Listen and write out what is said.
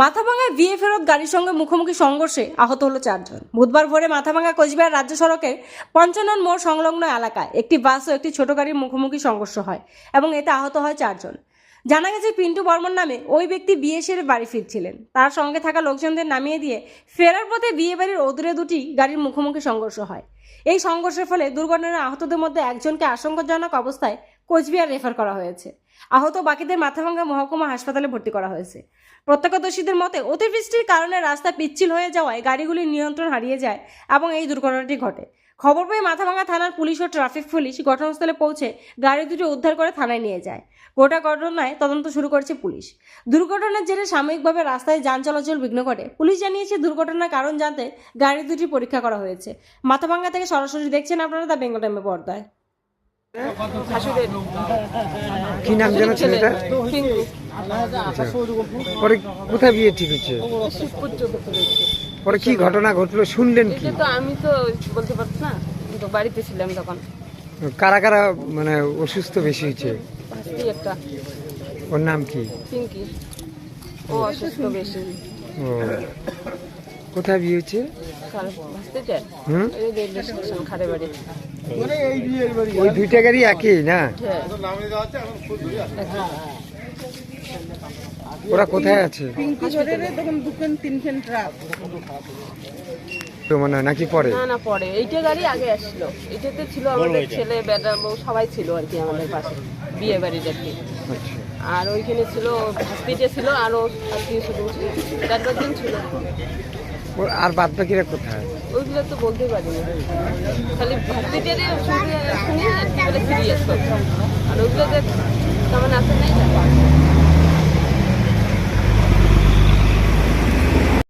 মাথাভাঙায় বিয়ে ফেরত গাড়ির সঙ্গে মুখোমুখি সংঘর্ষে আহত হলো চারজন। বুধবার ভোরে মাথাভাঙা কোচবিহার রাজ্য সড়কের পঞ্চানন মোড় সংলগ্ন এলাকায় একটি বাস ও একটি ছোট গাড়ির মুখোমুখি সংঘর্ষ হয় এবং এতে আহত হয় চারজন। জানা গেছে পিন্টু বর্মন নামে ওই ব্যক্তি বিয়ে সেরে বাড়ি ফিরছিলেন। তার সঙ্গে থাকা লোকজনদের নামিয়ে দিয়ে ফেরার পথে বিয়ে বাড়ির অদূরে দুটি গাড়ির মুখোমুখি সংঘর্ষ হয়। এই সংঘর্ষের ফলে দুর্ঘটনায় আহতদের মধ্যে একজনকে আশঙ্কাজনক অবস্থায় কোচবিহার রেফার করা হয়েছে। আহত বাকিদের মাথাভাঙ্গা মহকুমা হাসপাতালে ভর্তি করা হয়েছে। প্রত্যক্ষদর্শীদের মতে, অতিবৃষ্টির কারণে রাস্তা পিচ্ছিল হয়ে যাওয়ায় গাড়িগুলির নিয়ন্ত্রণ হারিয়ে যায় এবং এই দুর্ঘটনাটি ঘটে। খবর পেয়ে মাথাভাঙ্গা থানার পুলিশ ও ট্রাফিক পুলিশ ঘটনাস্থলে পৌঁছে গাড়ি দুটি উদ্ধার করে থানায় নিয়ে যায়। গোটা ঘটনায় তদন্ত শুরু করেছে পুলিশ। দুর্ঘটনার জেরে সাময়িকভাবে রাস্তায় যান চলাচল বিঘ্ন ঘটে। পুলিশ জানিয়েছে, দুর্ঘটনার কারণ জানতে গাড়ি দুটি পরীক্ষা করা হয়েছে। মাথাভাঙ্গা থেকে সরাসরি দেখছেন আপনারা দ্য বেঙ্গল টাইমে পর্দায়। কি নাম যেন ছেলেটা। পরে কোথায় বিয়ে ঠিক হচ্ছে পরে কি ঘটনা ঘটলো শুনলেন কি? তো আমি তো বলতে পারছি না কিন্তু বাড়িতে ছিলাম তখন। কারা কারা মানে অসুস্থ বেশি একটা। ওর নাম কি? ও অসুস্থ বেশি। ও। কোথায় বিয়ে হচ্ছে ওই দুইটা গাড়ি একই না? হ্যাঁ। ওরা কোথায় আছে? তো মনে নাকি পরে না না পরে এইটা গাড়ি আগে আসছিল এইটাতে ছিল আমাদের ছেলে বেটা বউ সবাই ছিল আর কি আমাদের পাশে। বিয়ে বাড়ির আর কি। আচ্ছা। আর ওইখানে ছিল ভাস্তিটা ছিল আরও আত্মীয় স্বজন ছিল চার পাঁচজন ছিল। আর বাদ বাকিরা কোথায়? ওইগুলো তো বলতে পারি খালি ভাস্তিটারে শুনে সিরিয়াস আর ওইগুলোতে তেমন আসে নাই।